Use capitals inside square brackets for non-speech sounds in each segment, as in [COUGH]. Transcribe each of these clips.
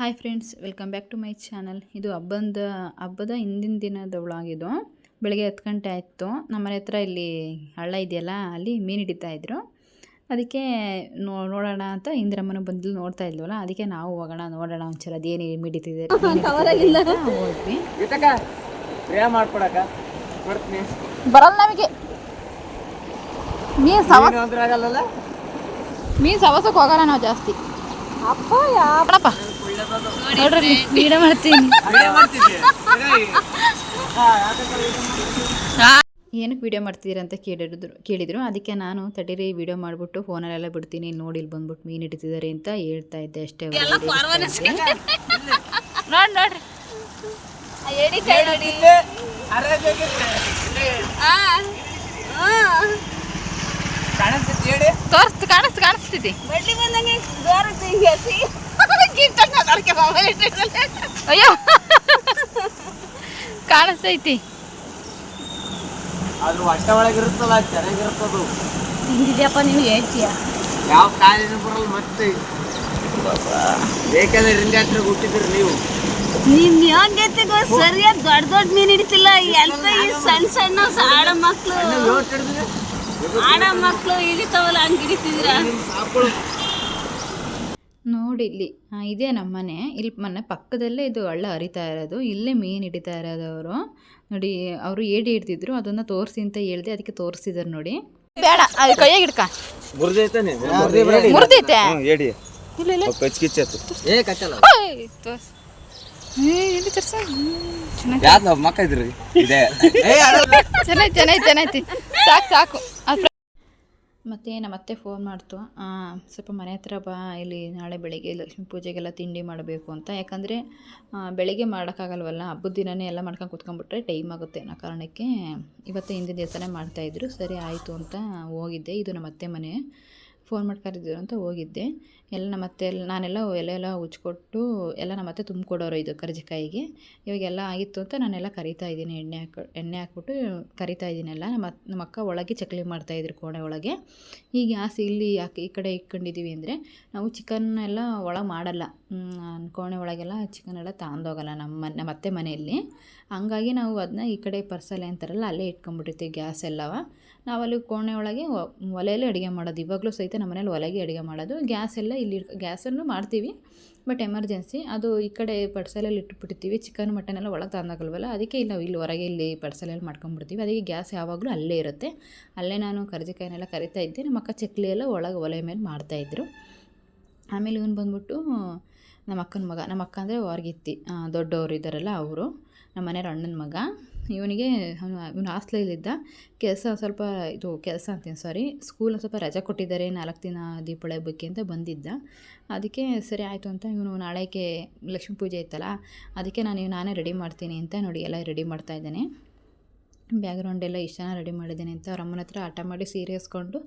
Hi friends welcome back to my channel. ಇದು ಹಬ್ಬದ ಹಬ್ಬದ ಹಿಂದಿನ ದಿನದ ಒಳಗಿದು ಬೆಳಗ್ಗೆ ಹತ್ತು ಗಂಟೆ ಆಯಿತು. ನಮ್ಮ ಮನೆ ಹತ್ರ ಇಲ್ಲಿ ಹಳ್ಳ ಇದೆಯಲ್ಲ ಅಲ್ಲಿ ಮೀನು ಹಿಡಿತಾ ಇದ್ರು. ಅದಕ್ಕೆ ನೋ ನೋಡೋಣ ಅಂತ ಇಂದಿರಮ್ಮನ ಬಂದು ನೋಡ್ತಾ ಇದ್ವಲ್ಲ ಅದಕ್ಕೆ ನಾವು ಹೋಗೋಣ ನೋಡೋಣ ಒಂಚೂರು. ಅದೇನು ಮೀಡಿತಿದೆ [LAUGHS] ಹೋದ್ವಿ. ಬರಲ್ಲ ನಮಗೆ. ಮೀನು ಮೀನು ಸವಸಕ್ಕೆ ಹೋಗೋಣ ನಾವು ಜಾಸ್ತಿ. ಅಪ್ಪ ನೋಡ್ರಿ ವೀಡಿಯೋ ಮಾಡ್ತೀನಿ. ಏನಕ್ಕೆ ವೀಡಿಯೋ ಮಾಡ್ತಿದ್ದೀರಾ ಅಂತ ಕೇಳಿದ್ರು ಕೇಳಿದರು. ಅದಕ್ಕೆ ನಾನು ತಡೀರಿ ವೀಡಿಯೋ ಮಾಡಿಬಿಟ್ಟು ಫೋನಲ್ಲೆಲ್ಲ ಬಿಡ್ತೀನಿ. ನೋಡಿ ಇಲ್ಲಿ ಬಂದ್ಬಿಟ್ಟು ಮೀನು ಹಿಡಿತಿದ್ದಾರೆ ಅಂತ ಹೇಳ್ತಾ ಇದ್ದೆ ಅಷ್ಟೇ. ನೋಡಿ ನೋಡ್ರಿ. ತೋರಿಸ್ತು ಕಾಣಿಸ್ತು ಕಾಣಿಸ್ತಿದ್ದಿ ಅಯ್ಯೋ. ಕಾಣಿಸ್ತೈತಿ. ಅದು ಹೊಟ್ಟೆ ಒಳಗಿರುತ್ತಲ್ಲ ಚೆನ್ನಾಗಿರುತ್ತದು ಹಿಂಗಿದ್ಯಪ್ಪ ನೀನು ಹೇಳ್ತೀಯ? ಯಾವ ಕಾಲಿನ ಬರಲ್ಲ ಮತ್ತೆ. ಬೇಕಂದ್ರೆ ರಿಂಗ ಹತ್ರ ಹುಟ್ಟಿದ್ರಿ ನೀವು. ನೀನ್ ಯೋಗ್ಯತೆಗೂ ಸರಿಯಾಗಿ ದೊಡ್ಡ ದೊಡ್ಡ ಮೀನ್ ಹಿಡಿತಿಲ್ಲ ಎಂತ ಈ ಸಣ್ಣ ಸಣ್ಣ ಆಡ ಹಿಡಿದ್ರೆ ಆಡ ಮಕ್ಕಳು ಹಿಡಿತಾವಲ್ಲ ಹಂಗ್ ಹಿಡಿತಿದ್ದೀರಾ ಸಾಕೊಳ್ಳು ನೋಡಿ ಇಲ್ಲಿ ಆ, ಇದೇ ನಮ್ಮ ಮನೆ. ಇಲ್ಲಿ ಮನೆ ಪಕ್ಕದಲ್ಲೇ ಇದು ಹಳ್ಳ ಹರಿತಾ ಇರೋದು. ಇಲ್ಲೇ ಮೀನು ಹಿಡಿತಾ ಇರೋದು ಅವರು. ನೋಡಿ ಅವರು ಏಡಿ ಹಿಡ್ತಿದ್ರು ಅದನ್ನ ತೋರಿಸಿ ಅಂತ ಹೇಳ್ದೆ ಅದಕ್ಕೆ ತೋರಿಸಿದಾರೆ ನೋಡಿ. ಬೇಡ ಅದು ಕೈಯಾಗ ಹಿಡ್ಕ. ಮುರಿದೈತೆ. ಏಡಿ. ಇಲ್ಲ ಇಲ್ಲ. ಕಚ್ಕಿಚ್ಚತ್ತು ಏ ಕಚ್ಚಲ್ಲ. ಓಯ್, ತೋರ್ಸ್. ಏ, ಎಲ್ಲಿ ತೋರ್ಸ? ಹ್ಮ್, ಚೆನ್ನಾಗಿ. ಯಾವ್ದು ಮಕ್ಕ ಇದ್ರಿ? ಇದೆ. ಏ ಅದಲ್ಲ. ಚೆನ್ನಾಗಿ ಚೆನ್ನಾಗಿ ಚೆನ್ನಾಗಿ ಸಾಕು ಸಾಕು. ಮತ್ತು ನಮ್ಮ ಅತ್ತೆ ಫೋನ್ ಮಾಡ್ತು. ಸ್ವಲ್ಪ ಮನೆ ಹತ್ರ ಬಾ, ಇಲ್ಲಿ ನಾಳೆ ಬೆಳಿಗ್ಗೆ ಲಕ್ಷ್ಮೀ ಪೂಜೆಗೆಲ್ಲ ತಿಂಡಿ ಮಾಡಬೇಕು ಅಂತ. ಯಾಕಂದರೆ ಬೆಳಿಗ್ಗೆ ಮಾಡೋಕ್ಕಾಗಲ್ವಲ್ಲ, ಹಬ್ಬದ ದಿನನೇ ಎಲ್ಲ ಮಾಡ್ಕೊಂಡು ಕೂತ್ಕೊಂಡ್ಬಿಟ್ರೆ ಟೈಮ್ ಆಗುತ್ತೆ ಅನ್ನೋ ಕಾರಣಕ್ಕೆ ಇವತ್ತು ಹಿಂದಿನ ದಿವಸನೇ ಮಾಡ್ತಾಯಿದ್ರು ಸರಿ, ಆಯಿತು ಅಂತ ಹೋಗಿದ್ದೆ. ಇದು ನಮ್ಮ ಅತ್ತೆ ಮನೆ. ಫೋನ್ ಮಾಡಿ ಕರೆದಿದ್ರು ಅಂತ ಹೋಗಿದ್ದೆ. ಎಲ್ಲ ನಮ್ಮ ಅತ್ತೆ ಎಲ್ಲ, ನಾನೆಲ್ಲ ಎಲೆ ಎಲ್ಲ ಉಚ್ಕೊಟ್ಟು ಎಲ್ಲ ನಮ್ಮ ಅತ್ತೆ ತುಂಬಿಕೊಡೋರು ಇದು ಕರ್ಜಿಕಾಯಿಗೆ. ಇವಾಗೆಲ್ಲ ಆಗಿತ್ತು ಅಂತ ನಾನೆಲ್ಲ ಕರಿತಾ ಇದ್ದೀನಿ, ಎಣ್ಣೆ ಹಾಕಿ, ಎಣ್ಣೆ ಹಾಕ್ಬಿಟ್ಟು ಕರಿತಾ ಇದ್ದೀನೆಲ್ಲ ನಮ್ಮ ನಮ್ಮ ಅಕ್ಕ ಒಳಗೆ ಚಕ್ಲಿ ಮಾಡ್ತಾಯಿದ್ರು ಕೋಣೆ ಒಳಗೆ. ಈಗ ಗ್ಯಾಸ್ ಇಲ್ಲಿ ಯಾಕೆ ಈ ಕಡೆ ಇಟ್ಕೊಂಡಿದ್ದೀವಿ ಅಂದರೆ ನಾವು ಚಿಕನ್ ಎಲ್ಲ ಒಳಗೆ ಮಾಡಲ್ಲ. ಕೋಣೆ ಒಳಗೆಲ್ಲ ಚಿಕನ್ ಎಲ್ಲ ತಗೊಂಡೋಗಲ್ಲ ನಮ್ಮ ನಮ್ಮ ಅತ್ತೆ ಮನೆಯಲ್ಲಿ. ಹಂಗಾಗಿ ನಾವು ಅದನ್ನ ಈ ಕಡೆ ಪರ್ಸಲೆ ಅಂತಾರಲ್ಲ, ಅಲ್ಲೇ ಇಟ್ಕೊಂಡ್ಬಿಟ್ಟಿರ್ತೀವಿ ಗ್ಯಾಸ್ ಎಲ್ಲವ. ನಾವಲ್ಲಿ ಕೋಣೆ ಒಳಗೆ ಒಲೆಯಲ್ಲೇ ಅಡುಗೆ ಮಾಡೋದು. ಇವಾಗಲೂ ಸಹಿತ ನಮ್ಮ ಮನೇಲಿ ಒಲೆಗೆ ಅಡುಗೆ ಮಾಡೋದು. ಗ್ಯಾಸ್ ಎಲ್ಲ ಇಲ್ಲಿ ಗ್ಯಾಸನ್ನು ಮಾಡ್ತೀವಿ. ಬಟ್ ಎಮರ್ಜೆನ್ಸಿ ಅದು ಈ ಕಡೆ ಪರ್ಸಲಲ್ಲಿ ಇಟ್ಬಿಟ್ಟಿರ್ತೀವಿ. ಚಿಕನ್ ಮಟನ್ ಎಲ್ಲ ಒಳಗೆ ತಂದಾಗಲ್ವಲ್ಲ, ಅದಕ್ಕೆ ಇಲ್ಲಿ ನಾವು ಇಲ್ಲಿ ಹೊರಗೆ ಇಲ್ಲಿ ಪಡ್ಸಲಲ್ಲಿ ಮಾಡ್ಕೊಂಡ್ಬಿಡ್ತೀವಿ. ಅದಕ್ಕೆ ಗ್ಯಾಸ್ ಯಾವಾಗಲೂ ಅಲ್ಲೇ ಇರುತ್ತೆ. ಅಲ್ಲೇ ನಾನು ಕರ್ಜಿಕಾಯಿನೆಲ್ಲ ಕರಿತಾ ಇದ್ದೆ. ನಮ್ಮ ಅಕ್ಕ ಚಕ್ಲಿ ಎಲ್ಲ ಒಳಗೆ ಒಲೆ ಮೇಲೆ ಮಾಡ್ತಾಯಿದ್ರು ಆಮೇಲೆ ಇವನು ಬಂದ್ಬಿಟ್ಟು ನಮ್ಮ ಅಕ್ಕನ ಮಗ, ನಮ್ಮ ಅಕ್ಕ ಅಂದರೆ ಹೊರಗಿತ್ತಿ ದೊಡ್ಡವರು ಇದ್ದಾರಲ್ಲ ಅವರು. ನಮ್ಮ ಮನೆಯವ್ರ ಅಣ್ಣನ ಮಗ. ಇವನಿಗೆ ಅವನು, ಇವನು ಹಾಸ್ಟ್ಲಲ್ಲಿದ್ದ. ಕೆಲಸ ಸ್ವಲ್ಪ ಇದು ಕೆಲಸ ಅಂತೀನಿ ಸಾರಿ ಸ್ಕೂಲ್ ಸ್ವಲ್ಪ ರಜೆ ಕೊಟ್ಟಿದ್ದಾರೆ, ನಾಲ್ಕು ದಿನ ದೀಪಾವಳಿ ಹಬ್ಬಕ್ಕೆ ಅಂತ ಬಂದಿದ್ದ. ಅದಕ್ಕೆ ಸರಿ ಆಯಿತು ಅಂತ ಇವನು ನಾಳೆಗೆ ಲಕ್ಷ್ಮೀ ಪೂಜೆ ಇತ್ತಲ್ಲ, ಅದಕ್ಕೆ ನಾನು ನಾನೇ ರೆಡಿ ಮಾಡ್ತೀನಿ ಅಂತ ನೋಡಿ ಎಲ್ಲ ರೆಡಿ ಮಾಡ್ತಾ ಇದ್ದೇನೆ. ಬ್ಯಾಗ್ರೌಂಡ್ ಎಲ್ಲ ಇಷ್ಟು ಜನ ರೆಡಿ ಮಾಡಿದ್ದೀನಿ ಅಂತ ಅವ್ರ ಅಮ್ಮನ ಹತ್ರ ಆಟ ಮಾಡಿ ಸೀರೆ ಇಸ್ಕೊಂಡು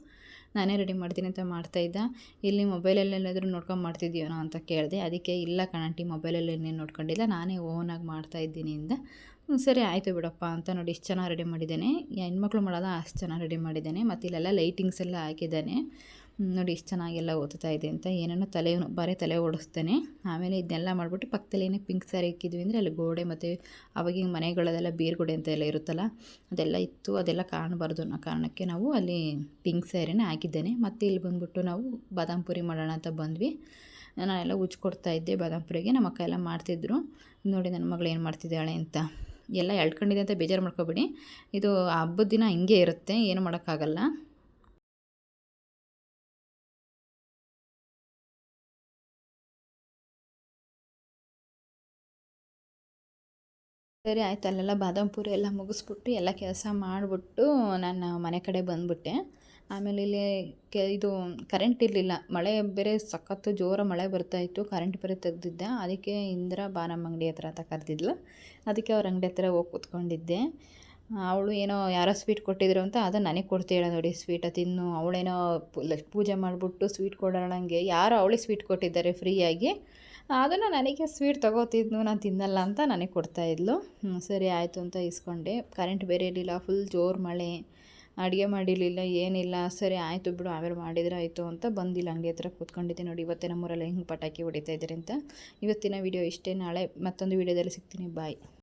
ನಾನೇ ರೆಡಿ ಮಾಡ್ತೀನಿ ಅಂತ ಮಾಡ್ತಾಯಿದ್ದ ಇಲ್ಲಿ ಮೊಬೈಲಲ್ಲೆಲ್ಲಾದರೂ ನೋಡ್ಕೊಂಡು ಮಾಡ್ತಿದ್ದೀನೋ ಅಂತ ಕೇಳಿದೆ. ಅದಕ್ಕೆ ಇಲ್ಲ ಕಣಂಟಿ ಮೊಬೈಲಲ್ಲಿ ಇನ್ನೇನು ನೋಡ್ಕೊಂಡಿಲ್ಲ. ನಾನೇ ಓನಾಗಿ ಮಾಡ್ತಾಯಿದ್ದೀನಿ ಇದ್ದೀನಿ ಹ್ಮ್, ಸರಿ ಆಯಿತು ಬಿಡಪ್ಪ ಅಂತ ನೋಡಿ ಇಷ್ಟು ಚೆನ್ನಾಗಿ ರೆಡಿ ಮಾಡಿದ್ದೇನೆ. ಹೆಣ್ಮಕ್ಳು ಮಾಡೋದ ಅಷ್ಟು ಚೆನ್ನಾಗಿ ರೆಡಿ ಮಾಡಿದ್ದೇನೆ. ಮತ್ತು ಇಲ್ಲೆಲ್ಲ ಲೈಟಿಂಗ್ಸ್ ಎಲ್ಲ ಹಾಕಿದ್ದಾನೆ. ನೋಡಿ ಇಷ್ಟು ಚೆನ್ನಾಗೆಲ್ಲ ಓದ್ತಾ ಇದೆ ಅಂತ ಏನೇನೋ ತಲೆ ಬರೀ ತಲೆ ಓಡಿಸ್ತೇನೆ. ಆಮೇಲೆ ಇದನ್ನೆಲ್ಲ ಮಾಡಿಬಿಟ್ಟು ಪಕ್ಕದಲ್ಲಿ ಏನಕ್ಕೆ ಪಿಂಕ್ ಸ್ಯಾರಿ ಇಕ್ಕಿದ್ವಿ ಅಂದರೆ ಅಲ್ಲಿ ಗೋಡೆ ಮತ್ತು ಅವಾಗಿನ ಮನೆಗಳದೆಲ್ಲ ಬೀರ್ಗೋಡೆ ಅಂತ ಎಲ್ಲ ಇರುತ್ತಲ್ಲ, ಅದೆಲ್ಲ ಇತ್ತು. ಅದೆಲ್ಲ ಕಾಣಬಾರ್ದು ಅನ್ನೋ ಕಾರಣಕ್ಕೆ ನಾವು ಅಲ್ಲಿ ಪಿಂಕ್ ಸ್ಯಾರಿನೇ ಹಾಕಿದ್ದೇನೆ. ಮತ್ತು ಇಲ್ಲಿ ಬಂದ್ಬಿಟ್ಟು ನಾವು ಬಾದಾಮ್ ಪುರಿ ಮಾಡೋಣ ಅಂತ ಬಂದ್ವಿ. ನಾನೆಲ್ಲ ಉಜ್ಕೊಡ್ತಾ ಇದ್ದೆ ಬಾದಾಮ್ ಪುರಿಗೆ. ನಮ್ಮ ಅಕ್ಕ ಎಲ್ಲ ಮಾಡ್ತಿದ್ರು. ನೋಡಿ ನನ್ನ ಮಗಳು ಏನು ಮಾಡ್ತಿದ್ದಾಳೆ ಅಂತ. ಎಲ್ಲ ಎಳ್ಕೊಂಡಿದೆ ಅಂತ ಬೇಜಾರು ಮಾಡ್ಕೊಬೇಡಿ. ಇದು ಹಬ್ಬದ ದಿನ ಹಿಂಗೆ ಇರುತ್ತೆ, ಏನು ಮಾಡೋಕ್ಕಾಗಲ್ಲ. ಸರಿ ಆಯ್ತು, ಅಲ್ಲೆಲ್ಲ ಬಾದಾಮ್ ಪೂರಿ ಎಲ್ಲ ಮುಗಿಸ್ಬಿಟ್ಟು ಎಲ್ಲ ಕೆಲಸ ಮಾಡಿಬಿಟ್ಟು ನಾನು ಮನೆ ಕಡೆ ಬಂದುಬಿಟ್ಟೆ. ಆಮೇಲೆ ಇಲ್ಲಿ ಕೆ, ಇದು ಕರೆಂಟ್ ಇರಲಿಲ್ಲ. ಮಳೆ ಬೇರೆ ಸಖತ್ತು ಜೋರ ಮಳೆ ಬರ್ತಾಯಿತ್ತು ಕರೆಂಟ್ ಬೇರೆ ತೆಗೆದಿದ್ದೆ. ಅದಕ್ಕೆ ಇಂದ್ರ ಬಾನಮ್ಮ ಅಂಗಡಿ ಹತ್ರ ಅಂತ ಕರೆದಿದ್ಲು. ಅದಕ್ಕೆ ಅವ್ರ ಅಂಗಡಿ ಹತ್ರ ಹೋಗಿ ಕೂತ್ಕೊಂಡಿದ್ದೆ. ಅವಳು ಏನೋ ಯಾರೋ ಸ್ವೀಟ್ ಕೊಟ್ಟಿದ್ರು ಅಂತ ಅದು ನನಗೆ ಕೊಡ್ತೀಳ ನೋಡಿ ಸ್ವೀಟ ತಿನ್ನು ಅವಳೇನೋ ಪೂಜೆ ಮಾಡಿಬಿಟ್ಟು ಸ್ವೀಟ್ ಕೊಡೋಣಂಗೆ ಯಾರೋ ಅವಳಿಗೆ ಸ್ವೀಟ್ ಕೊಟ್ಟಿದ್ದಾರೆ ಫ್ರೀಯಾಗಿ ಅದನ್ನು ನನಗೆ ಸ್ವೀಟ್ ತಗೋತಿದ್ನು, ನಾನು ತಿನ್ನಲ್ಲ ಅಂತ ನನಗೆ ಕೊಡ್ತಾಯಿದ್ಲು ಸರಿ ಆಯಿತು ಅಂತ ಇಸ್ಕೊಂಡೆ. ಕರೆಂಟ್ ಬೇರೆ ಇರಲಿಲ್ಲ ಫುಲ್ ಜೋರು ಮಳೆ. ಅಡುಗೆ ಮಾಡಿರಲಿಲ್ಲ, ಏನಿಲ್ಲ. ಸರಿ ಆಯಿತು ಬಿಡು, ಆಮೇಲೆ ಮಾಡಿದ್ರೆ ಆಯಿತು ಅಂತ ಬಂದಿಲ್ಲ, ಹಂಗೆ ಹತ್ರ ಕೂತ್ಕೊಂಡಿದ್ದೆ ನೋಡಿ. ಇವತ್ತೇ ನಮ್ಮೂರಲ್ಲಿ ಹೆಂಗೆ ಪಟಾಕಿ ಹೊಡಿತಾ ಇದ್ದೀರಿ ಅಂತ ಇವತ್ತಿನ ವಿಡಿಯೋ ಇಷ್ಟೇ. ನಾಳೆ ಮತ್ತೊಂದು ವಿಡಿಯೋದಲ್ಲಿ ಸಿಗ್ತೀನಿ. ಬಾಯ್